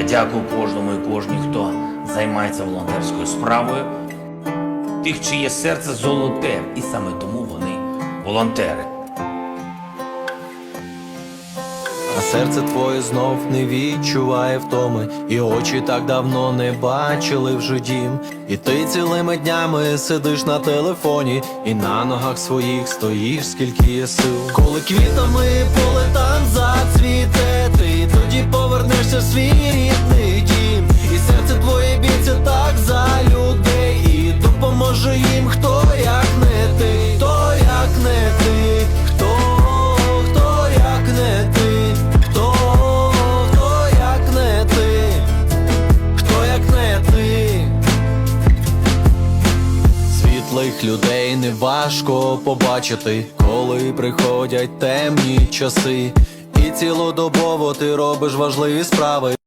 Я дякую кожному і кожній, хто займається волонтерською справою. Тих, чиє серце золоте, і саме тому вони волонтери. А серце твоє знов не відчуває втоми, і очі так давно не бачили вже дім. І ти цілими днями сидиш на телефоні, і на ногах своїх стоїш, скільки є сил. Коли квітами поле свій рідний дім. І серце твоє б'ється так за людей, і допоможе їм, хто як не ти, хто як не ти, хто, хто як не ти, хто, хто як не ти, хто як не ти. Світлих людей не важко побачити, коли приходять темні часи, і цілодобово ти робиш важливі справи.